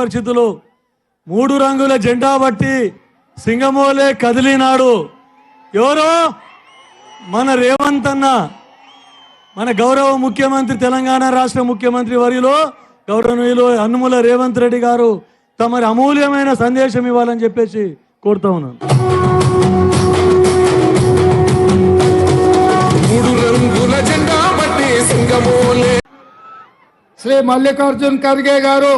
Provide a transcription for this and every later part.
పరిస్థితులు మూడు రంగుల జెండా బట్టి సింగమోలే కదిలినాడు. ఎవరో? మన రేవంత్ అన్న. మన గౌరవ ముఖ్యమంత్రి తెలంగాణ రాష్ట్ర ముఖ్యమంత్రి వర్యులు గౌరవనీయులు అన్నుముల రేవంత్ రెడ్డి గారు తమరి అమూల్యమైన సందేశం ఇవ్వాలని చెప్పేసి కోరుతా ఉన్నాను. మూడు రంగుల జెండా బట్టి సింగమోలే. శ్రీ మల్లికార్జున్ ఖర్గే గారు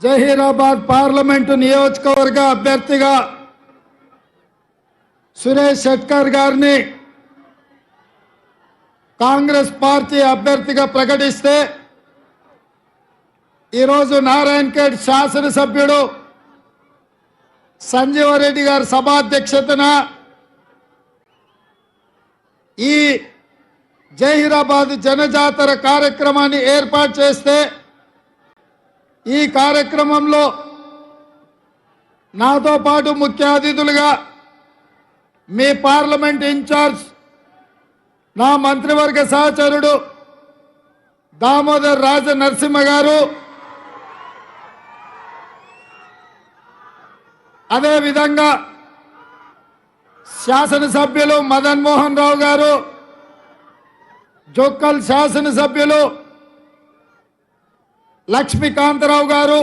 జహీరాబాద్ పార్లమెంటు నియోజకవర్గ అభ్యర్థిగా సురేష్ షెట్కర్ గారిని కాంగ్రెస్ పార్టీ అభ్యర్థిగా ప్రకటిస్తే ఈరోజు నారాయణ్ ఖేడ్ శాసనసభ్యుడు సంజీవరెడ్డి గారి సభాధ్యక్షతన ఈ జహీరాబాద్ జనజాతర కార్యక్రమాన్ని ఏర్పాటు చేస్తే ఈ కార్యక్రమంలో నాతో పాటు ముఖ్య అతిథులుగా మీ పార్లమెంట్ ఇన్ఛార్జ్ నా మంత్రివర్గ సహచరుడు దామోదర్ రాజ నరసింహ గారు. అదేవిధంగా శాసనసభ్యులు మదన్ మోహన్ రావు గారు జొక్కల్ శాసనసభ్యులు లక్ష్మీకాంతరావు గారు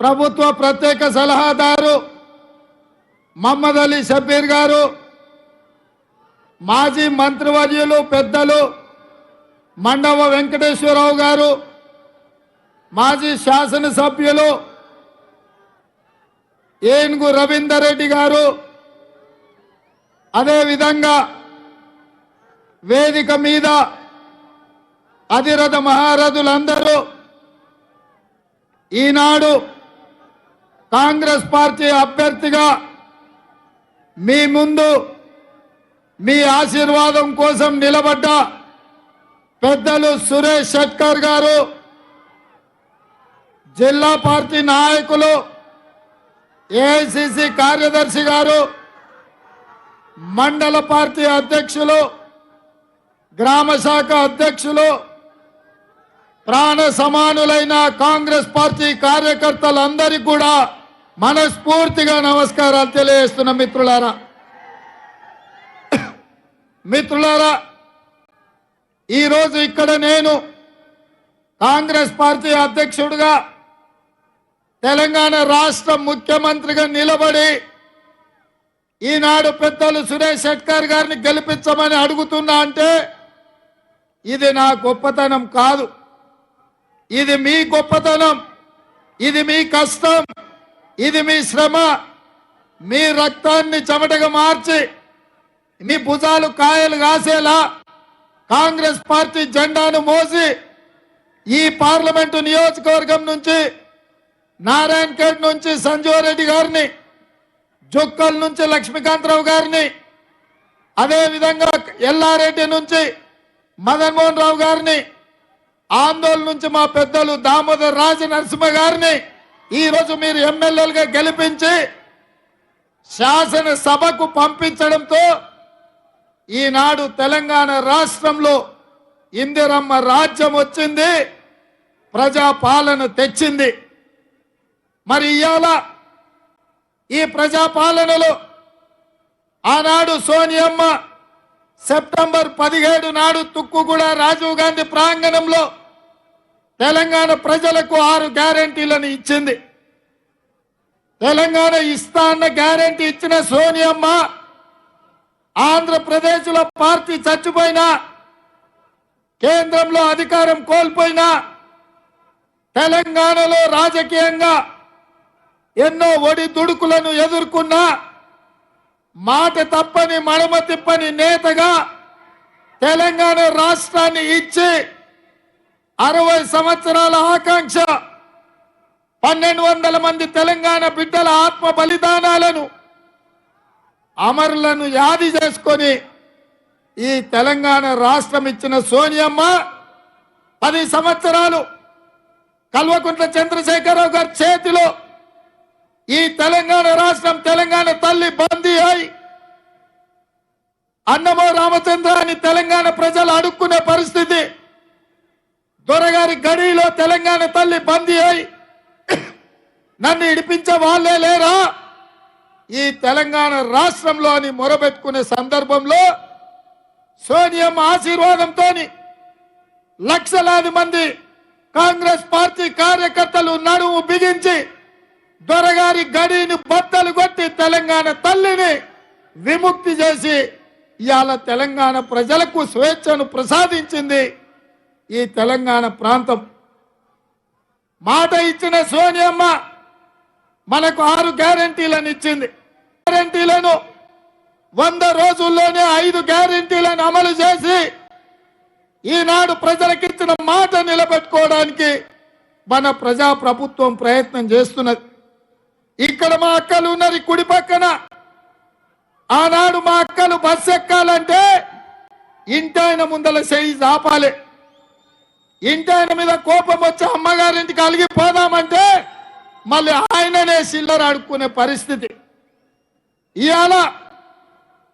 ప్రభుత్వ ప్రత్యేక సలహాదారు మహమ్మద్ అలీ షబీర్ గారు మాజీ మంత్రివర్యులు పెద్దలు మండవ వెంకటేశ్వరరావు గారు మాజీ శాసనసభ్యులు ఏనుగు రవీందర్ రెడ్డి గారు అదేవిధంగా వేదిక మీద అధిరథ మహారథులందరూ ఈనాడు కాంగ్రెస్ పార్టీ అభ్యర్థిగా మీ ముందు మీ ఆశీర్వాదం కోసం నిలబడ్డ పెద్దలు సురేష్ షట్కర్ గారు జిల్లా పార్టీ నాయకులు ఏఐసిసి కార్యదర్శి గారు మండల పార్టీ అధ్యక్షులు గ్రామ శాఖ అధ్యక్షులు ప్రాణ సమానులైన కాంగ్రెస్ పార్టీ కార్యకర్తలందరికీ కూడా మనస్ఫూర్తిగా నమస్కారాలు తెలియజేస్తున్న మిత్రులారా. మిత్రులారా ఈరోజు ఇక్కడ నేను కాంగ్రెస్ పార్టీ అధ్యక్షుడిగా తెలంగాణ రాష్ట్ర ముఖ్యమంత్రిగా నిలబడి ఈనాడు పెద్దలు సురేష్ షెట్కర్ గారిని గెలిపించమని అడుగుతున్నా అంటే ఇది నా గొప్పతనం కాదు. ఇది మీ గొప్పతనం ఇది మీ కష్టం ఇది మీ శ్రమ. మీ రక్తాన్ని చెమటగా మార్చి మీ భుజాలు కాయలు కాసేలా కాంగ్రెస్ పార్టీ జెండాను మోసి ఈ పార్లమెంటు నియోజకవర్గం నుంచి నారాయణ ఖేడ్ నుంచి సంజీవ్ రెడ్డి గారిని జొక్కల్ నుంచి లక్ష్మీకాంతరావు గారిని అదే విధంగా ఎల్లారెడ్డి నుంచి మదన్మోహన్ రావు గారిని ఆందోళన నుంచి మా పెద్దలు దామోదర్ రాజ నరసింహ గారిని ఈరోజు మీరు ఎమ్మెల్యేలుగా గెలిపించి శాసన సభకు పంపించడంతో ఈనాడు తెలంగాణ రాష్ట్రంలో ఇందిరమ్మ రాజ్యం వచ్చింది ప్రజాపాలన తెచ్చింది. మరి ఇవాళ ఈ ప్రజాపాలనలో ఆనాడు సోనియమ్మ సెప్టెంబర్ పదిహేడు నాడు తుక్కుగూడ రాజీవ్ గాంధీ ప్రాంగణంలో తెలంగాణ ప్రజలకు ఆరు గ్యారంటీలను ఇచ్చింది. తెలంగాణ ఇస్తా అన్న గ్యారంటీ ఇచ్చిన సోనియమ్మ ఆంధ్రప్రదేశ్లో పార్టీ చచ్చిపోయినా కేంద్రంలో అధికారం కోల్పోయినా తెలంగాణలో రాజకీయంగా ఎన్నో ఒడి దుడుకులను ఎదుర్కొన్నా మాట తప్పని మడమ తిప్పని నేతగా తెలంగాణ రాష్ట్రాన్ని ఇచ్చి అరవై సంవత్సరాల ఆకాంక్ష. పన్నెండు వందల మంది తెలంగాణ బిడ్డల ఆత్మ బలిదానాలను అమరులను యాది చేసుకొని ఈ తెలంగాణ రాష్ట్రం ఇచ్చిన సోనియమ్మ పది సంవత్సరాలు కల్వకుంట్ల చంద్రశేఖరరావు గారి చేతిలో ఈ తెలంగాణ రాష్ట్రం తెలంగాణ తల్లి బందీ అయి అన్నమో రామచంద్ర అని తెలంగాణ ప్రజలు అడుక్కునే పరిస్థితి దొరగారి గడిలో తెలంగాణ తల్లి బందీ అయి నన్ను ఇడిపించే వాళ్ళే లేరా? ఈ తెలంగాణ రాష్ట్రంలో అని మొరబెట్టుకునే సందర్భంలో సోనియం ఆశీర్వాదంతో లక్షలాది మంది కాంగ్రెస్ పార్టీ కార్యకర్తలు నడుము బిగించి దొరగారి గడిని బద్దలు కొట్టి తెలంగాణ తల్లిని విముక్తి చేసి ఇవాళ తెలంగాణ ప్రజలకు స్వేచ్ఛను ప్రసాదించింది ఈ తెలంగాణ ప్రాంతం. మాట ఇచ్చిన సోనియమ్మ మనకు ఆరు గ్యారంటీలను ఇచ్చింది. గ్యారంటీలను వంద రోజుల్లోనే ఐదు గ్యారంటీలను అమలు చేసి ఈనాడు ప్రజలకు ఇచ్చిన మాట నిలబెట్టుకోవడానికి మన ప్రజా ప్రభుత్వం ప్రయత్నం చేస్తున్నది. ఇక్కడ మా అక్కలు ఉన్నారు ఈ కుడి పక్కన. ఆనాడు మా అక్కలు బస్సు ఎక్కాలంటే ఇంటాయన ముందల చేయి ఇంటి ఇంటాయన మీద కోపం వచ్చి అమ్మగారింటికి అలిగి పోదామంటే మళ్ళీ ఆయననే సిల్లర్ ఆడుకునే పరిస్థితి. ఇవాళ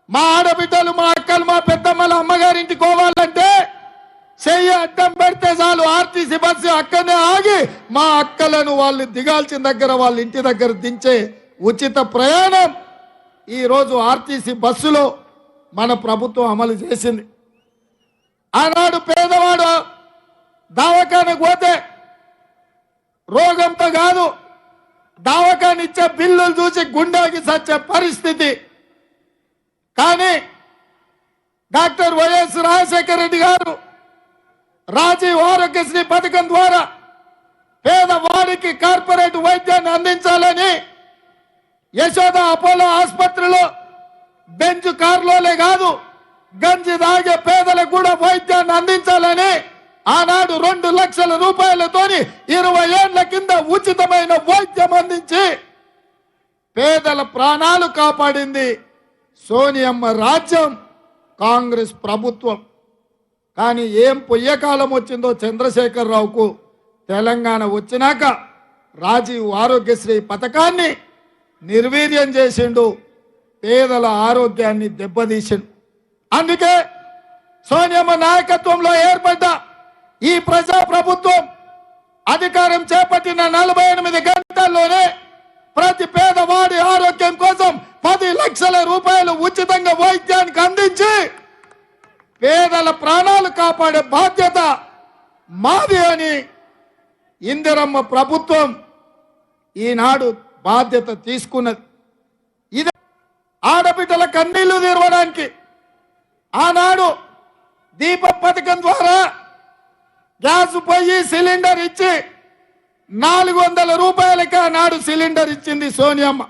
మా ఆడబిడ్డలు మా అక్కలు మా పెద్దమ్మలు అమ్మగారింటికి పోవాలంటే చెయ్యి అడ్డం పెడితే చాలు ఆర్టీసీ బస్సు అక్కడనే ఆగి మా అక్కలను వాళ్ళు దిగాల్సిన దగ్గర వాళ్ళ ఇంటి దగ్గర దించే ఉచిత ప్రయాణం ఈరోజు ఆర్టీసీ బస్సులో మన ప్రభుత్వం అమలు చేసింది. ఆనాడు పేదవాడు దవాఖానకు పోతే రోగంతో కాదు దవాఖాన ఇచ్చే బిల్లులు చూసి గుండెకి సచ్చే పరిస్థితి. కానీ డాక్టర్ వైఎస్ రాజశేఖర రెడ్డి గారు రాజీవ్ ఆరోగ్యశ్రీ పథకం ద్వారా పేదవాడికి కార్పొరేట్ వైద్యాన్ని అందించాలని యశోద అపోలో ఆసుపత్రిలో బెంచ్ కార్లోనే కాదు గంజి తాగే పేదలకు కూడా వైద్యాన్ని అందించాలని ఆనాడు రెండు లక్షల రూపాయలతోని ఇరవై ఏళ్ళ కింద ఉచితమైన వైద్యం అందించి పేదల ప్రాణాలు కాపాడింది సోనియమ్మ రాజ్యం కాంగ్రెస్ ప్రభుత్వం. కానీ ఏం పొయ్యకాలం వచ్చిందో చంద్రశేఖరరావుకు తెలంగాణ వచ్చినాక రాజీవ్ ఆరోగ్యశ్రీ పథకాన్ని నిర్వీర్యం చేసిండు పేదల ఆరోగ్యాన్ని దెబ్బతీసిండు. అందుకే సోనియమ్మ నాయకత్వంలో ఏర్పడ్డ ఈ ప్రజా ప్రభుత్వం అధికారం చేపట్టిన నలభై ఎనిమిది గంటల్లోనే ప్రతి పేదవాడి ఆరోగ్యం కోసం పది లక్షల రూపాయలు ఉచితంగా వైద్యానికి అందించి పేదల ప్రాణాలు కాపాడే బాధ్యత మాది అని ఇందిరమ్మ ప్రభుత్వం ఈనాడు బాధ్యత తీసుకున్నది. ఇది ఆడబిడ్డల కన్నీళ్ళు తీరవడానికి ఆనాడు దీప పథకం ద్వారా గ్యాస్ పొయ్యి సిలిండర్ ఇచ్చి నాలుగు వందల రూపాయలకి ఆనాడు సిలిండర్ ఇచ్చింది సోనియమ్మ.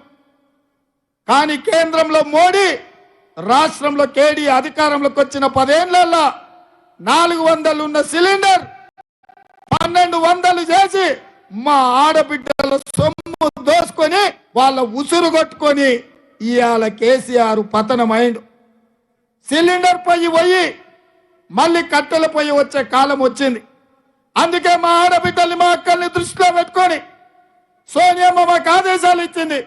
కానీ కేంద్రంలో మోడీ రాష్ట్రంలో కేడీ అధికారంలోకి వచ్చిన పదేళ్ళలో నాలుగు వందలు ఉన్న సిలిండర్ పన్నెండు వందలు చేసి మా ఆడబిడ్డల సొమ్ము దోసుకొని వాళ్ళ ఉసురు కొట్టుకొని ఇవాళ కేసీఆర్ పతనమైండు. సిలిండర్ పొయ్యి పోయి మళ్ళీ కట్టెల పొయ్యి వచ్చే కాలం వచ్చింది. అందుకే మా ఆడబిడ్డల్ని మా అక్కల్ని దృష్టిలో పెట్టుకొని సోనియమ్మ మాకు ఆదేశాలు ఇచ్చింది.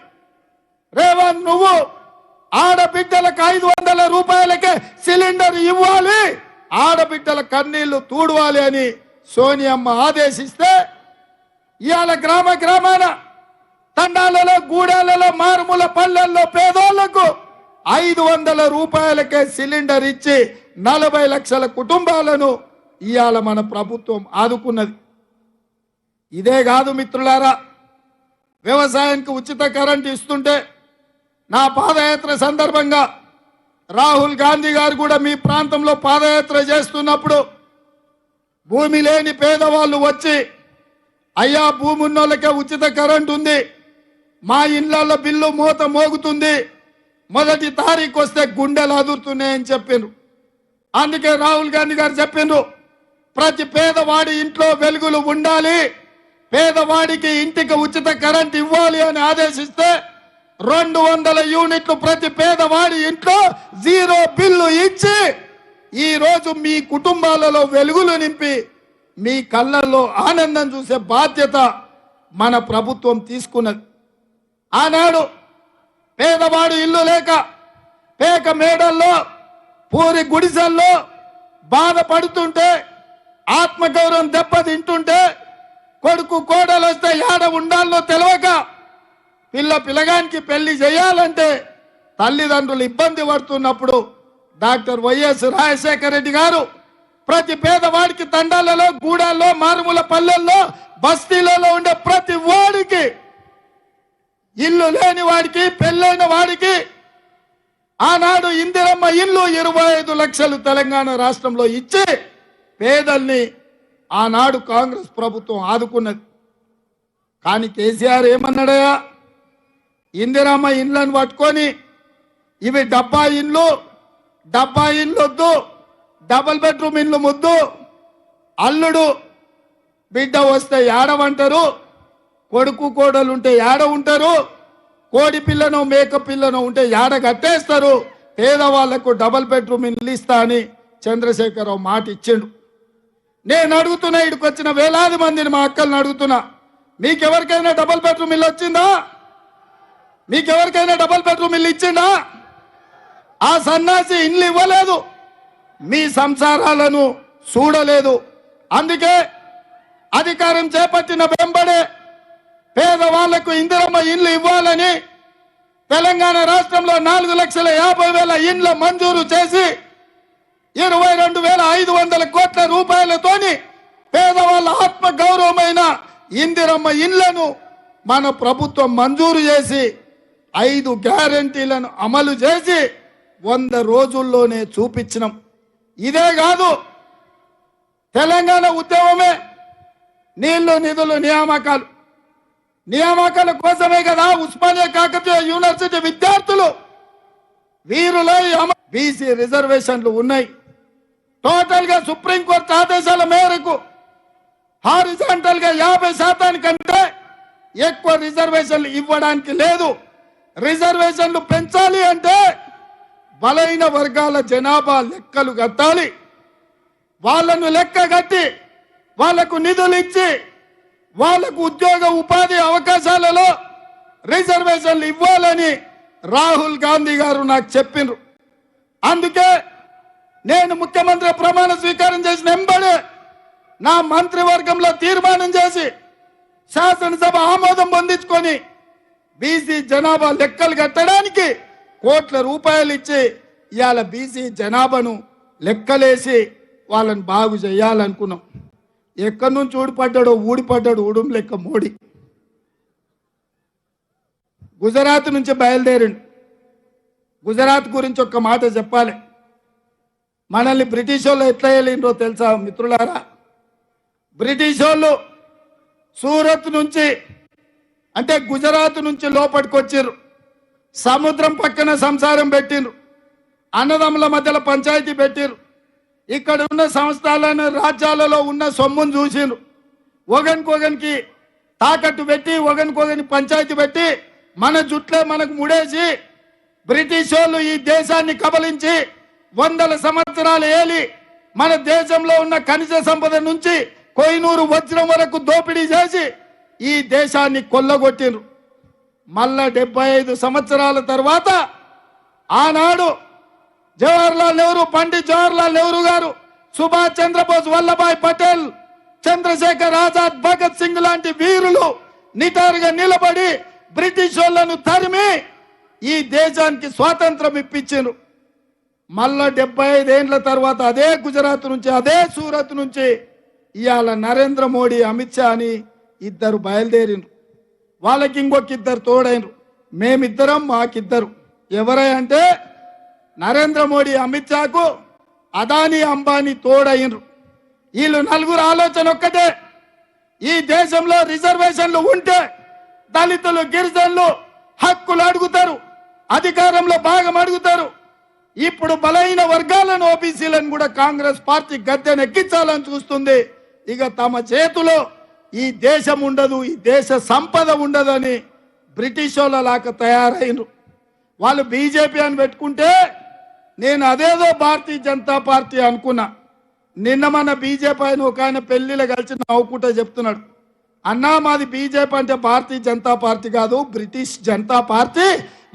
రేవంత్ నువ్వు ఆడబిడ్డలకు ఐదు వందల రూపాయలకే సిలిండర్ ఇవ్వాలి. ఆడబిడ్డల కన్నీళ్ళు తూడవాలి అని సోనియమ్మ ఆదేశిస్తే ఇవాళ గ్రామ గ్రామాన తండాలలో గూడాలలో మారుమూల పల్లెల్లో పేదోళ్ళకు ఐదు వందల రూపాయలకే సిలిండర్ ఇచ్చి నలభై లక్షల కుటుంబాలను ఇవాళ మన ప్రభుత్వం ఆదుకున్నది. ఇదే కాదు మిత్రులారా వ్యవసాయానికి ఉచిత కరెంట్ ఇస్తుంటే నా పాదయాత్ర సందర్భంగా రాహుల్ గాంధీ గారు కూడా మీ ప్రాంతంలో పాదయాత్ర చేస్తున్నప్పుడు భూమి లేని పేదవాళ్ళు వచ్చి అయ్యా భూమి ఉన్నోళ్ళకే ఉచిత కరెంట్ ఉంది మా ఇళ్ళలో బిల్లు మూత మోగుతుంది మొదటి తారీఖు వస్తే గుండెలు అదురుతున్నాయని చెప్పిండ్రు అందుకే రాహుల్ గాంధీ గారు చెప్పిండ్రు ప్రతి పేదవాడి ఇంట్లో వెలుగులు ఉండాలి. పేదవాడికి ఇంటికి ఉచిత కరెంట్ ఇవ్వాలి అని ఆదేశిస్తే రెండు వందల యూనిట్లు ప్రతి పేదవాడి ఇంట్లో జీరో బిల్లు ఇచ్చి ఈ రోజు మీ కుటుంబాలలో వెలుగులు నింపి మీ కళ్ళల్లో ఆనందం చూసే బాధ్యత మన ప్రభుత్వం తీసుకున్నది ఆనాడు పేదవాడు ఇల్లు లేక పేక మేడల్లో పూరి గుడిసెల్లో బాధపడుతుంటే ఆత్మగౌరవం దెబ్బతింటుంటే కొడుకు కోడలు వస్తే ఏడ ఉండాలో తెలియక పిల్ల పిల్లగానికి పెళ్ళి చేయాలంటే తల్లిదండ్రులు ఇబ్బంది పడుతున్నప్పుడు డాక్టర్ వైఎస్ రాజశేఖర రెడ్డి గారు ప్రతి పేదవాడికి తండాలలో గూడాల్లో మారుమూల పల్లెల్లో బస్తీలలో ఉండే ప్రతి వాడికి ఇల్లు లేని వాడికి పెళ్ళైన వాడికి ఆనాడు ఇందిరమ్మ ఇల్లు ఇరవై ఐదు లక్షలు తెలంగాణ రాష్ట్రంలో ఇచ్చి పేదల్ని ఆనాడు కాంగ్రెస్ ప్రభుత్వం ఆదుకున్నది. కానీ కేసీఆర్ ఏమన్నాడయా ఇందిరమ్మ ఇండ్లను పట్టుకొని ఇవి డబ్బా ఇండ్లు డబ్బా ఇండ్లు వద్దు డబుల్ బెడ్రూమ్ ఇండ్లు ముద్దు అల్లుడు బిడ్డ వస్తే ఏడవంటారు కొడుకు కోడలు ఉంటే ఏడ ఉంటారు కోడి పిల్లను మేక పిల్లను ఉంటే ఏడ కట్టేస్తారు పేదవాళ్ళకు డబల్ బెడ్రూమ్ ఇల్లు ఇస్తా అని చంద్రశేఖరరావు మాట ఇచ్చిండు నేను అడుగుతున్నా ఇక్కడికి వచ్చిన వేలాది మందిని మా అక్కల్ని అడుగుతున్నా. మీకెవరికైనా డబల్ బెడ్రూమ్ ఇల్లు వచ్చిందా? మీకెవరికైనా డబల్ బెడ్రూమ్ ఇల్లు ఇచ్చిందా? ఆ సన్నాసి ఇల్లు ఇవ్వలేదు. మీ సంసారాలను చూడలేదు. అందుకే అధికారం చేపట్టిన వెంబడే పేదవాళ్ళకు ఇందిరమ్మ ఇల్లు ఇవ్వాలని తెలంగాణ రాష్ట్రంలో నాలుగు లక్షల యాభై వేల ఇండ్ల మంజూరు చేసి ఇరవై రెండు వేల ఐదు వందల కోట్ల రూపాయలతోని పేదవాళ్ళ ఆత్మ గౌరవమైన ఇందిరమ్మ ఇండ్లను మన ప్రభుత్వం మంజూరు చేసి ఐదు గ్యారంటీలను అమలు చేసి వంద రోజుల్లోనే చూపించినాం. ఇదే కాదు తెలంగాణ ఉద్యమమే నీళ్ళు నిధులు నియామకాలు. నియామకాల కోసమే కదా ఉస్మానియా కాకతీయ యూనివర్సిటీ విద్యార్థులు వీరులై బీసీ రిజర్వేషన్లు ఉన్నాయి. టోటల్గా సుప్రీంకోర్టు ఆదేశాల మేరకు హారిజాంటల్గా యాభై శాతానికంటే ఎక్కువ రిజర్వేషన్లు ఇవ్వడానికి లేదు. రిజర్వేషన్లు పెంచాలి అంటే బలైన వర్గాల జనాభా లెక్కలు కట్టాలి. వాళ్ళను లెక్క కట్టి వాళ్ళకు నిధులు ఇచ్చి వాళ్ళకు ఉద్యోగ ఉపాధి అవకాశాలలో రిజర్వేషన్లు ఇవ్వాలని రాహుల్ గాంధీ గారు నాకు చెప్పిండ్రు అందుకే నేను ముఖ్యమంత్రి ప్రమాణ స్వీకారం చేసిన వెంబడే నా మంత్రివర్గంలో తీర్మానం చేసి శాసనసభ ఆమోదం పొందించుకొని బీసీ జనాభా లెక్కలు కట్టడానికి కోట్ల రూపాయలు ఇచ్చి ఇవాళ బీసీ జనాభాను లెక్కలేసి వాళ్ళని బాగు చేయాలనుకున్నాం. ఎక్కడి నుంచి ఊడిపడ్డాడో ఊడిపడ్డాడు ఊడుం లెక్క మోడీ. గుజరాత్ నుంచి బయలుదేరిండు. గుజరాత్ గురించి ఒక్క మాట చెప్పాలి. మనల్ని బ్రిటిష్ వాళ్ళు ఎట్లా వెళ్ళిండ్రో తెలుసా మిత్రులారా? బ్రిటిష్ వాళ్ళు సూరత్ నుంచి అంటే గుజరాత్ నుంచి లోపలికి సముద్రం పక్కన సంసారం పెట్టిండ్రు అన్నదమ్ముల మధ్యలో పంచాయతీ పెట్టిరు ఇక్కడ ఉన్న సంస్థలను రాజ్యాలలో ఉన్న సొమ్మును చూసిండ్రు ఒకనికొకనికి తాకట్టు పెట్టి ఒకనికొకని పంచాయతీ పెట్టి మన జుట్లే మనకు ముడేసి బ్రిటిష్ వాళ్ళు ఈ దేశాన్ని కబలించి వందల సంవత్సరాలు ఏలి మన దేశంలో ఉన్న ఖనిజ సంపద నుంచి కోయినూరు వజ్రం వరకు దోపిడీ చేసి ఈ దేశాన్ని కొల్లగొట్టిండ్రు. మళ్ళా డెబ్బై ఐదు సంవత్సరాల తర్వాత ఆనాడు జవహర్లాల్ నెహ్రూ పండిత్ జవహర్లాల్ నెహ్రూ గారు సుభాష్ చంద్రబోస్ వల్లభాయ్ పటేల్ చంద్రశేఖర్ ఆజాద్ భగత్ సింగ్ లాంటి వీరులు నిటారుగా నిలబడి బ్రిటిష్ వాళ్ళను తరిమి ఈ దేశానికి స్వాతంత్రం ఇప్పించారు మళ్ళా డెబ్బై ఐదేండ్ల తర్వాత అదే గుజరాత్ నుంచి అదే సూరత్ నుంచి ఇవాళ నరేంద్ర మోడీ అమిత్ షా అని ఇద్దరు బయలుదేరిండ్రు వాళ్ళకి ఇంకొక ఇద్దరు తోడైనరు మేమిద్దరం మాకిద్దరు. ఎవరై అంటే నరేంద్ర మోడీ అమిత్ షాకు అదానీ అంబానీ తోడైనరు వీళ్ళు నలుగురు ఆలోచన ఒక్కటే. ఈ దేశంలో రిజర్వేషన్లు ఉంటే దళితులు గిరిజనులు హక్కులు అడుగుతారు. అధికారంలో భాగం అడుగుతారు. ఇప్పుడు బలహీన వర్గాలను ఓబీసీలను కూడా కాంగ్రెస్ పార్టీ గద్దెను ఎక్కించాలని చూస్తుంది. ఇక తమ చేతిలో ఈ దేశం ఉండదు ఈ దేశ సంపద ఉండదని బ్రిటిష్ వాళ్ళ తయారైనరు. వాళ్ళు బీజేపీ అని పెట్టుకుంటే నేను అదేదో భారతీయ జనతా పార్టీ అనుకున్నా. నిన్న మన బీజేపీ ఆయన ఒక ఆయన పెళ్ళిలో కలిసి నవ్వుకుంటా చెప్తున్నాడు. అన్నా మాది బీజేపీ అంటే భారతీయ జనతా పార్టీ కాదు బ్రిటిష్ జనతా పార్టీ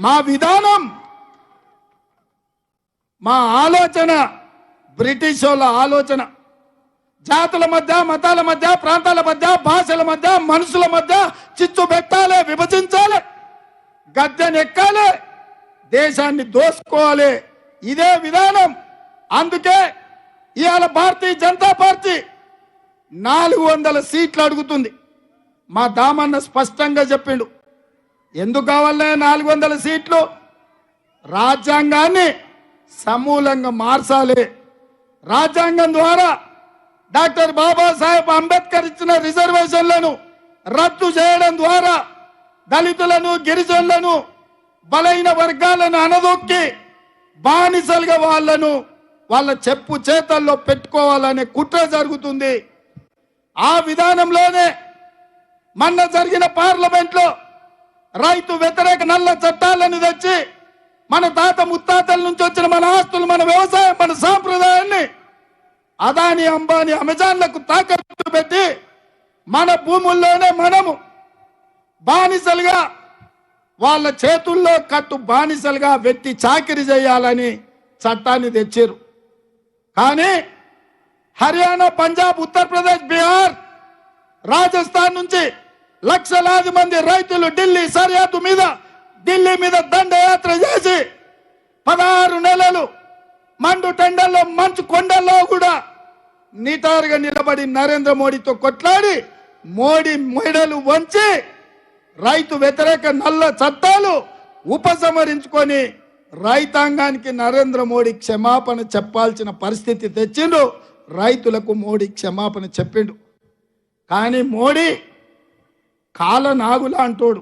మా విధానం. మా ఆలోచన బ్రిటిష్ వాళ్ళ ఆలోచన. జాతుల మధ్య మతాల మధ్య ప్రాంతాల మధ్య భాషల మధ్య మనుషుల మధ్య చిచ్చు పెట్టాలి విభజించాలి గద్దెనెక్కాలి దేశాన్ని దోసుకోవాలి ఇదే విధానం. అందుకే ఇవాళ భారతీయ జనతా పార్టీ నాలుగు వందల సీట్లు అడుగుతుంది. మా దామన్న స్పష్టంగా చెప్పిండు. ఎందుకు కావాలనే నాలుగు వందల సీట్లు? రాజ్యాంగాన్ని సమూలంగా మార్చాలి. రాజ్యాంగం ద్వారా డాక్టర్ బాబాసాహెబ్ అంబేద్కర్ ఇచ్చిన రిజర్వేషన్లను రద్దు చేయడం ద్వారా దళితులను గిరిజనులను బలైన వర్గాలను అనదొక్కి బానిసలుగా వాళ్ళను వాళ్ళ చెప్పు చేతల్లో పెట్టుకోవాలనే కుట్ర జరుగుతుంది. ఆ విధానంలోనే మొన్న జరిగిన పార్లమెంట్లో రైతు వ్యతిరేక నల్ల చట్టాలను తెచ్చి మన తాత ముత్తాతల నుంచి వచ్చిన మన ఆస్తులు మన వ్యవసాయం మన సాంప్రదాయాన్ని అదాని అంబానీ అమెజాన్లకు తాకట్టు పెట్టి మన భూముల్లోనే మనము బానిసలుగా వాళ్ళ చేతుల్లో కట్టు బానిసలుగా వెట్టి చాకిరి చేయాలని చట్టాన్ని తెచ్చారు కానీ హర్యానా పంజాబ్ ఉత్తరప్రదేశ్ బీహార్ రాజస్థాన్ నుంచి లక్షలాది మంది రైతులు ఢిల్లీ సరిహద్దు మీద ఢిల్లీ మీద దండయాత్ర చేసి పదహారు నెలలు మండు టెండల్లో మంచు కొండల్లో కూడా నిటారుగా నిలబడి నరేంద్ర మోడీతో కొట్లాడి మోడీ మెడలు వంచి రైతు వ్యతిరేక నల్ల చట్టాలు ఉపసంహరించుకొని రైతాంగానికి నరేంద్ర మోడీ క్షమాపణ చెప్పాల్సిన పరిస్థితి తెచ్చిండు. రైతులకు మోడీ క్షమాపణ చెప్పిండు. కానీ మోడీ కాలనాగులా అంటోడు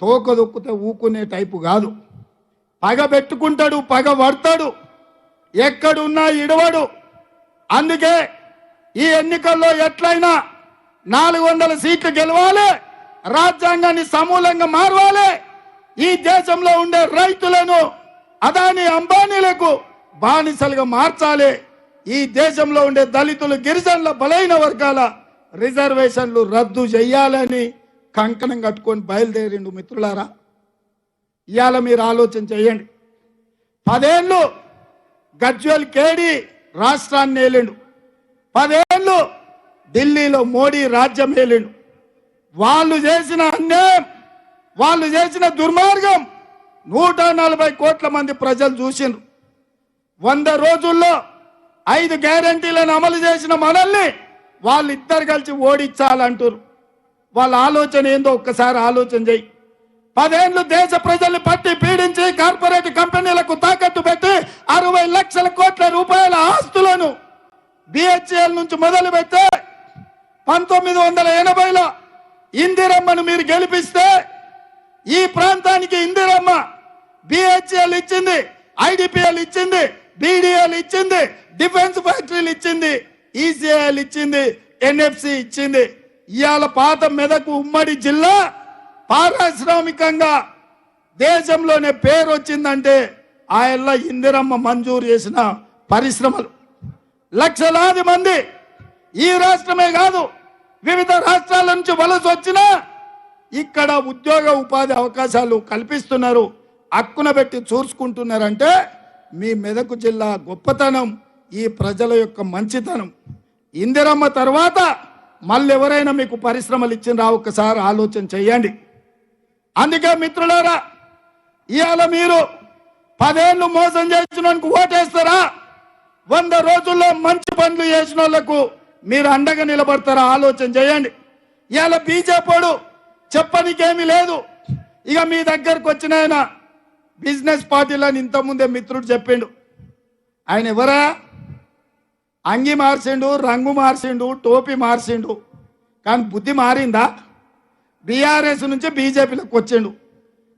తోకదొక్కుతా ఊకునే టైపు కాదు. పగ పెట్టుకుంటాడు పగ పడతాడు ఎక్కడున్నా ఇడవడు. అందుకే ఈ ఎన్నికల్లో ఎట్లయినా నాలుగు వందల సీట్లు గెలవాలి రాజ్యాంగాన్ని సమూలంగా మారవాలి. ఈ దేశంలో ఉండే రైతులను అదాని అంబానీలకు బానిసలుగా మార్చాలి. ఈ దేశంలో ఉండే దళితులు గిరిజనుల బలైన వర్గాల రిజర్వేషన్లు రద్దు చేయాలని కంకణం కట్టుకొని బయలుదేరిండు మిత్రులారా. ఇవాళ మీరు ఆలోచన చేయండి. పదేళ్ళు గజ్వల్ కేడి రాష్ట్రాన్ని ఏలిండు. పదేళ్ళు ఢిల్లీలో మోడీ రాజ్యం ఏలిండు. వాళ్ళు చేసిన అన్యాయం వాళ్ళు చేసిన దుర్మార్గం నూట నలభై కోట్ల మంది ప్రజలు చూసిండ్రు. వంద రోజుల్లో ఐదు గ్యారంటీలను అమలు చేసిన మనల్ని వాళ్ళిద్దరు కలిసి ఓడించాలంటారు వాళ్ళ ఆలోచన ఏందో ఒక్కసారి ఆలోచన చేయి. పదేళ్ళు దేశ ప్రజల్ని పట్టి పీడించి కార్పొరేట్ కంపెనీలకు తాకట్టు పెట్టి అరవై లక్షల కోట్ల రూపాయల ఆస్తులను బిహెచ్ఎల్ నుంచి మొదలు పెడితే పంతొమ్మిది వందల ఎనభైలో ఇందిరమ్మను మీరు గెలిపిస్తే ఈ ప్రాంతానికి ఇందిరమ్మ బిహెచ్ఎల్ ఇచ్చింది ఐడిపిఎల్ ఇచ్చింది బీడీఎల్ ఇచ్చింది డిఫెన్స్ ఫ్యాక్టరీలు ఇచ్చింది ఈసీఐఎల్ ఇచ్చింది ఎన్ఎఫ్సి ఇచ్చింది. ఇవాళ పాత మెదకు ఉమ్మడి జిల్లా పారిశ్రామికంగా దేశంలోనే పేరు వచ్చిందంటే ఆయనలో ఇందిరమ్మ మంజూరు చేసిన పరిశ్రమలు. లక్షలాది మంది ఈ రాష్ట్రమే కాదు వివిధ రాష్ట్రాల నుంచి వలస వచ్చినా ఇక్కడ ఉద్యోగ ఉపాధి అవకాశాలు కల్పిస్తున్నారు అక్కున పెట్టి చూసుకుంటున్నారంటే మీ మెదకు జిల్లా గొప్పతనం ఈ ప్రజల యొక్క మంచితనం. ఇందిరమ్మ తర్వాత మళ్ళీ ఎవరైనా మీకు పరిశ్రమలు ఇచ్చినరా ఒక్కసారి ఆలోచన చేయండి. అందుకే మిత్రులారా ఇవాళ మీరు పదేళ్ళు మోసం చేసిన ఓటేస్తారా? వంద రోజుల్లో మంచి పనులు చేసిన వాళ్ళకు మీరు అండగా నిలబడతారా? ఆలోచన చేయండి. ఇవాళ బీజేపీడు చెప్పనికేమీ లేదు. ఇక మీ దగ్గరకు వచ్చిన ఆయన బిజినెస్ పార్టీలని ఇంతకుముందే మిత్రుడు చెప్పిండు. ఆయన ఎవరా? అంగి మార్చిండు రంగు మార్చిండు టోపీ మార్చిండు. కానీ బుద్ధి మారిందా? బీఆర్ఎస్ నుంచి బీజేపీలోకి వచ్చిండు.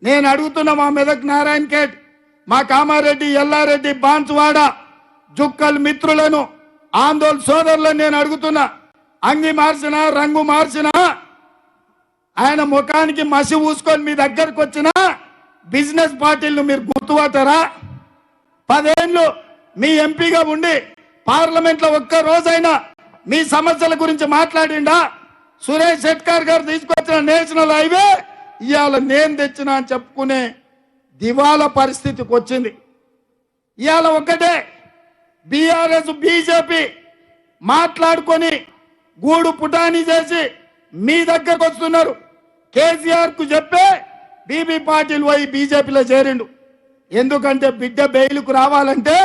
నేను అడుగుతున్న మా మెదక్ నారాయణ కేట్ మా కామారెడ్డి ఎల్లారెడ్డి బాన్సువాడ జుక్కల్ మిత్రులను ఆందోళన సోదరులను నేను అడుగుతున్నా. అంగి మార్చినా రంగు మార్చినా ఆయన ముఖానికి మసి పూసుకొని మీ దగ్గరకు వచ్చిన బిజినెస్ పార్టీలను మీరు గుర్తుపట్టారా పదేళ్ళు మీ ఎంపీగా ఉండి పార్లమెంట్లో ఒక్క రోజైనా మీ సమస్యల గురించి మాట్లాడిండా? సురేష్ షెట్కార్ గారు తీసుకొచ్చిన నేషనల్ హైవే ఇవాళ నేను తెచ్చిన అని చెప్పుకునే దివాలా పరిస్థితికి వచ్చింది. ఇవాళ ఒక్కటే బీఆర్ఎస్ బీజేపీ మాట్లాడుకొని గూడు పుటాని చేసి మీ దగ్గరకు వస్తున్నారు. కేసీఆర్కు చెప్పే బీబీ పాటిల్ పోయి బీజేపీలో చేరిండు. ఎందుకంటే బిడ్డ బెయిల్కు రావాలంటే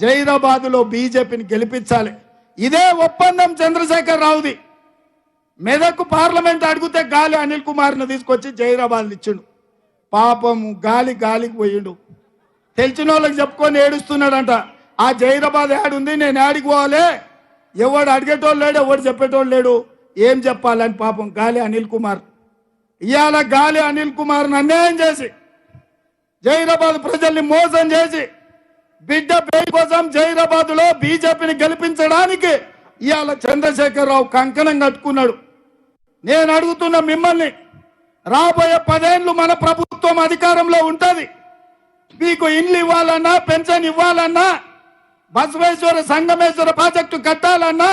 జైరాబాదులో బీజేపీని గెలిపించాలి. ఇదే ఒప్పందం చంద్రశేఖర్ రావుది. మెదక్ పార్లమెంట్ అడిగితే గాలి అనిల్ కుమార్ని తీసుకొచ్చి జైరాబాద్ ఇచ్చిండు. పాపం గాలి గాలికి పోయిండు. తెలిసిన వాళ్ళకి చెప్పుకొని ఏడుస్తున్నాడంట. ఆ జైరాబాద్ ఏడుంది నేను యాడికి పోవాలి. ఎవడు అడిగేటోళ్ళు లేడు ఎవడు చెప్పేటోళ్ళు లేడు. ఏం చెప్పాలని పాపం గాలి అనిల్ కుమార్. ఇవాళ గాలి అనిల్ కుమార్ని అన్యాయం చేసి జైరాబాద్ ప్రజల్ని మోసం చేసి బిడ్డ పేరు కోసం జైరాబాద్లో బీజేపీని గెలిపించడానికి ఇవాళ చంద్రశేఖరరావు కంకణం కట్టుకున్నాడు. నేను అడుగుతున్న మిమ్మల్ని రాబోయే పదేళ్ళు మన ప్రభుత్వం అధికారంలో ఉంటుంది. మీకు ఇండ్లు ఇవ్వాలన్నా పెన్షన్ ఇవ్వాలన్నా బసవేశ్వర సంగమేశ్వర ప్రాజెక్టు కట్టాలన్నా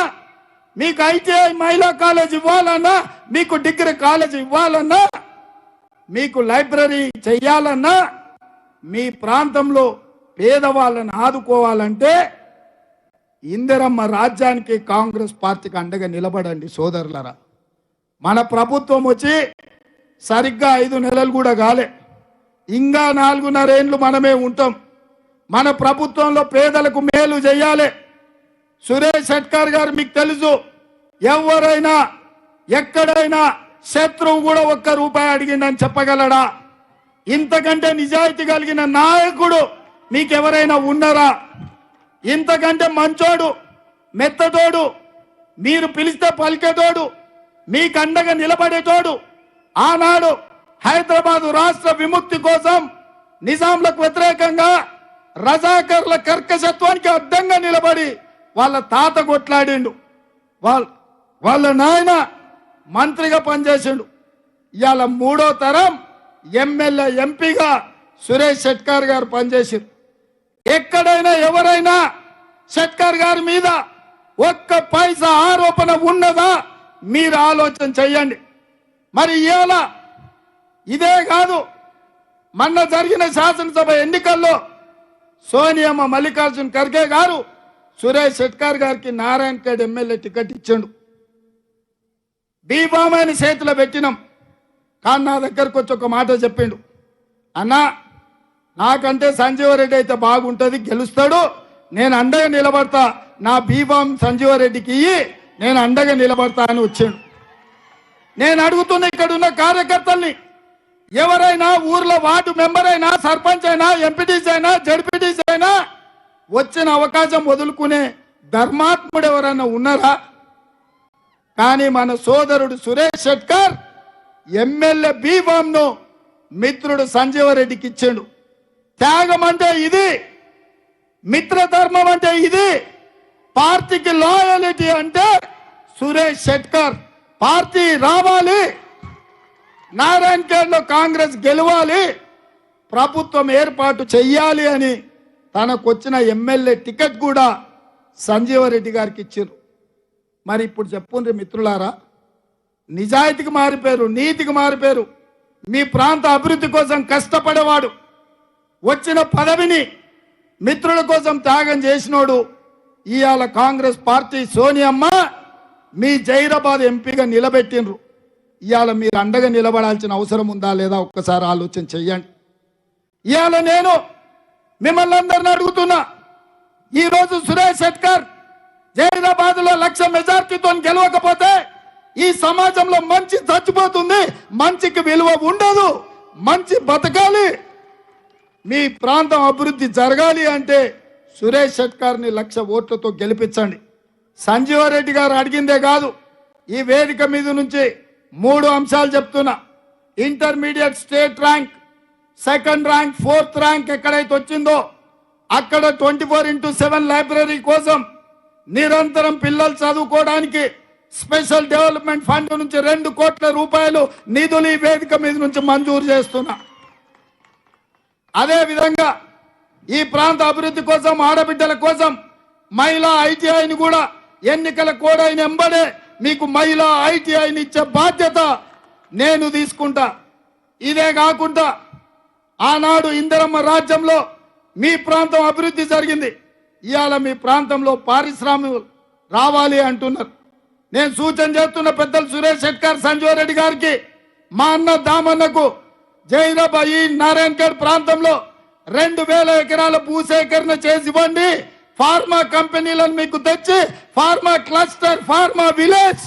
మీకు ఐటీఐ మహిళా కాలేజ్ ఇవ్వాలన్నా మీకు డిగ్రీ కాలేజ్ ఇవ్వాలన్నా మీకు లైబ్రరీ చెయ్యాలన్నా మీ ప్రాంతంలో పేదవాళ్ళని ఆదుకోవాలంటే ఇందిరమ్మ రాజ్యానికి కాంగ్రెస్ పార్టీకి అండగా నిలబడండి సోదరులరా. మన ప్రభుత్వం వచ్చి సరిగ్గా ఐదు నెలలు కూడా కాలే. ఇంకా నాలుగున్నరేండ్లు మనమే ఉంటాం. మన ప్రభుత్వంలో పేదలకు మేలు చేయాలి. సురేష్ షెట్కర్ గారు మీకు తెలుసు ఎవరైనా ఎక్కడైనా శత్రువు కూడా ఒక్క రూపాయి అడిగిందని చెప్పగలడా? ఇంతకంటే నిజాయితీ కలిగిన నాయకుడు మీకెవరైనా ఉన్నారా? ఇంతకంటే మంచోడు మెత్తతోడు మీరు పిలిస్తే పలికేతోడు మీకు అండగా నిలబడేటోడు ఆనాడు హైదరాబాదు రాష్ట్ర విముక్తి కోసం నిజాంలకు వ్యతిరేకంగా రజాకర్ల కర్కశత్వానికి అడ్డంగా నిలబడి వాళ్ళ తాత కొట్లాడిండు. వాళ్ళ వాళ్ళ నాయన మంత్రిగా పనిచేసిండు. ఇవాళ మూడో తరం ఎమ్మెల్యే ఎంపీగా సురేష్ షెట్కార్ గారు పనిచేసిండు. ఎక్కడైనా ఎవరైనా షెట్కార్ గారి మీద ఒక్క పైసా ఆరోపణ ఉన్నదా? మీరు ఆలోచన చెయ్యండి. మరి ఇవాళ ఇదే కాదు మొన్న జరిగిన శాసనసభ ఎన్నికల్లో సోనియమ్మ మల్లికార్జున్ ఖర్గే గారు సురేష్ షెట్కార్ గారికి నారాయణ ఖేడ్ ఎమ్మెల్యే టికెట్ ఇచ్చాడు. బీబామాని చేతిలో పెట్టినాం. కానీ నా దగ్గరకు వచ్చి ఒక మాట చెప్పిండు. అన్నా నాకంటే సంజీవరెడ్డి అయితే బాగుంటుంది గెలుస్తాడు. నేను అండగా నిలబడతా. నా బీబాం సంజీవరెడ్డికి ఇయ్యి నేను అండగా నిలబడతా అని వచ్చాడు నేను అడుగుతున్న ఇక్కడ ఉన్న కార్యకర్తల్ని ఎవరైనా ఊర్లో వార్డు మెంబర్ అయినా సర్పంచ్ అయినా ఎంపీటీసీ అయినా జడ్పీటీసీ అయినా వచ్చిన అవకాశం వదులుకునే ధర్మాత్ముడు ఎవరైనా ఉన్నారా? కానీ మన సోదరుడు సురేష్ షెట్కర్ ఎమ్మెల్యే బీఫామ్ను మిత్రుడు సంజీవరెడ్డికి ఇచ్చాడు. త్యాగం అంటే ఇది. మిత్రధర్మం అంటే ఇది. పార్టీకి లాయలిటీ అంటే సురేష్ షెట్కర్ పార్టీ రావాలి. నారాయణ ఖేడ్ కాంగ్రెస్ గెలవాలి. ప్రభుత్వం ఏర్పాటు చెయ్యాలి అని తనకొచ్చిన ఎమ్మెల్యే టికెట్ కూడా సంజీవరెడ్డి గారికి ఇచ్చారు. మరి ఇప్పుడు చెప్పుండ్రి మిత్రులారా నిజాయితీకి మారిపోయారు నీతికి మారిపోయారు. మీ ప్రాంత అభివృద్ధి కోసం కష్టపడేవాడు. వచ్చిన పదవిని మిత్రుల కోసం త్యాగం చేసినోడు ఇవాళ కాంగ్రెస్ పార్టీ సోనియమ్మ మీ జైరాబాద్ ఎంపీగా నిలబెట్టినరు ఇవాళ మీరు అండగా నిలబడాల్సిన అవసరం ఉందా లేదా ఒక్కసారి ఆలోచన చెయ్యండి. ఇవాళ నేను మిమ్మల్ని అందరిని అడుగుతున్నా ఈరోజు సురేష్ శెట్కర్ జైరాబాద్లో లక్ష మెజార్టీతో గెలవకపోతే ఈ సమాజంలో మంచి చచ్చిపోతుంది మంచికి విలువ ఉండదు మంచి బతకాలి. మీ ప్రాంతం అభివృద్ధి జరగాలి అంటే సురేష్ షెట్కర్ని లక్ష ఓట్లతో గెలిపించండి. సంజీవారెడ్డి గారు అడిగిందే కాదు ఈ వేదిక మీద నుంచి మూడు అంశాలు చెప్తున్నా. Intermediate state rank second rank fourth rank ఎక్కడైతే వచ్చిందో అక్కడ twenty four into seven library కోసం నిరంతరం పిల్లలు చదువుకోవడానికి స్పెషల్ డెవలప్మెంట్ ఫండ్ నుంచి రెండు కోట్ల రూపాయలు నిధులు ఈ వేదిక మీద నుంచి మంజూరు చేస్తున్నా. అదే విధంగా ఈ ప్రాంత అభివృద్ధి కోసం ఆడబిడ్డల కోసం మహిళా ఐటీఐని కూడా ఎన్నికల కోడైన ఎంబడే మీకు మహిళా ఐటీఐని ఇచ్చే బాధ్యత నేను తీసుకుంటా. ఇదే కాకుండా ఆనాడు ఇందిరమ్మ రాజ్యంలో మీ ప్రాంతం అభివృద్ధి జరిగింది. ఇవాళ మీ ప్రాంతంలో పారిశ్రామిక రావాలి అంటున్నారు. నేను సూచన చేస్తున్న పెద్దలు సురేష్ శెట్కర్ సంజయ్ రెడ్డి గారికి మా అన్న దామన్నకు జైరాబాయి నారాయణగఢ్ ప్రాంతంలో రెండు వేల ఎకరాల భూసేకరణ చేసి ఇవ్వండి. ఫార్మా కంపెనీలను మీకు తెచ్చి pharma cluster pharma village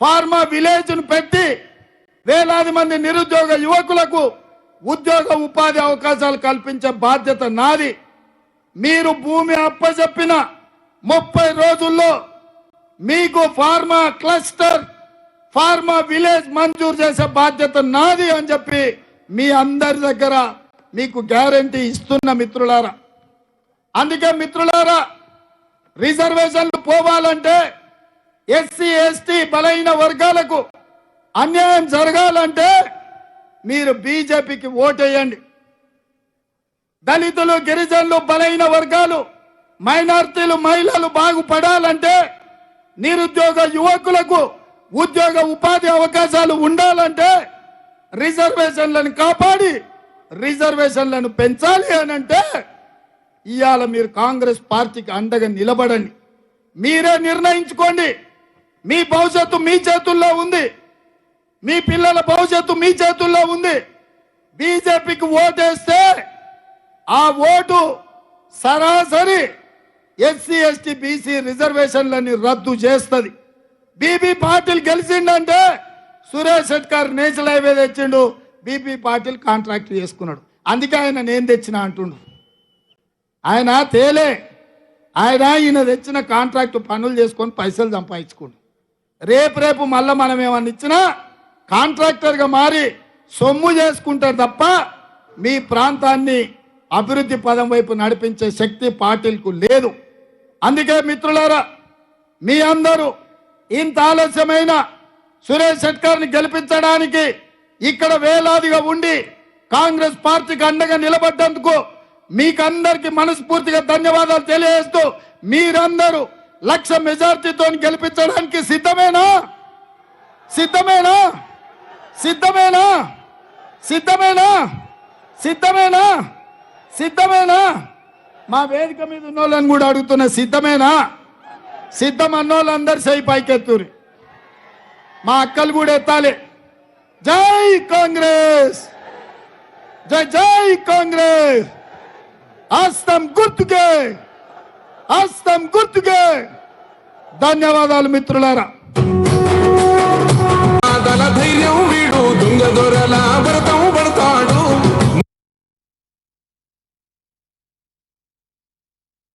pharma విలేజ్ను పెట్టి వేలాది మంది నిరుద్యోగ యువకులకు ఉద్యోగ ఉపాధి అవకాశాలు కల్పించే బాధ్యత నాది. మీరు భూమి అప్పచెప్పిన ముప్పై రోజుల్లో మీకు ఫార్మా క్లస్టర్ ఫార్మా విలేజ్ మంజూరు చేసే బాధ్యత నాది అని చెప్పి మీ అందరి దగ్గర మీకు గ్యారంటీ ఇస్తున్న మిత్రులారా. అందుకే మిత్రులారా రిజర్వేషన్లు పోవాలంటే ఎస్సీ ఎస్టీ బలైన వర్గాలకు అన్యాయం జరగాలంటే మీరు బీజేపీకి ఓటేయండి. దళితులు గిరిజనులు బలైన వర్గాలు మైనార్టీలు మహిళలు బాగుపడాలంటే నిరుద్యోగ యువకులకు ఉద్యోగ ఉపాధి అవకాశాలు ఉండాలంటే రిజర్వేషన్లను కాపాడి రిజర్వేషన్లను పెంచాలి అని అంటే ఇవాళ మీరు కాంగ్రెస్ పార్టీకి అండగా నిలబడండి. మీరే నిర్ణయించుకోండి. మీ భవిష్యత్తు మీ చేతుల్లో ఉంది. మీ పిల్లల భవిష్యత్తు మీ చేతుల్లో ఉంది. బీజేపీకి ఓటేస్తే ఆ ఓటు సరాసరి ఎస్సీ ఎస్టీ బీసీ రిజర్వేషన్లని రద్దు చేస్తుంది. బీబీ పాటిల్ గెలిచిండంటే సురేష్ శెట్కర్ నేషనల్ హైవే తెచ్చిండు బీపీ పాటిల్ కాంట్రాక్ట్ చేసుకున్నాడు. అందుకే ఆయన నేను తెచ్చిన అంటుండు. ఆయన తేలే. ఆయన ఈయన తెచ్చిన కాంట్రాక్ట్ పనులు చేసుకొని పైసలు సంపాదించుకోండి. రేపు రేపు మళ్ళీ మనం ఏమన్నా ఇచ్చినా కాంట్రాక్టర్గా మారి సొమ్ము చేసుకుంటారు తప్ప మీ ప్రాంతాన్ని అభివృద్ధి పదం వైపు నడిపించే శక్తి పార్టీలకు లేదు. అందుకే మిత్రులారా మీ అందరూ ఇంత ఆలస్యమైన సురేష్ శెట్కర్ని గెలిపించడానికి ఇక్కడ వేలాదిగా ఉండి కాంగ్రెస్ పార్టీకి అండగా నిలబడ్డందుకు మీకందరికి మనస్ఫూర్తిగా ధన్యవాదాలు తెలియజేస్తూ మీరందరూ లక్ష మెజార్టీతో గెలిపించడానికి సిద్ధమేనా? సిద్ధమేనా? సిద్ధమేనా? సిద్ధమేనా? సిద్ధమేనా? సిద్ధమేనా? మా వేదిక మీద ఉన్న వాళ్ళని కూడా అడుగుతున్నా సిద్ధమేనా? సిద్ధం అన్నోళ్ళు అందరు సై పైకెత్తురి. మా అక్కలు కూడా ఎత్తాలి. జై కాంగ్రెస్! జై జై కాంగ్రెస్! హస్తం గుర్తుకే! హస్తం గుర్తుకే! ధన్యవాదాలు మిత్రులారా. దళ ధైర్యం వీడు దొరల భరతం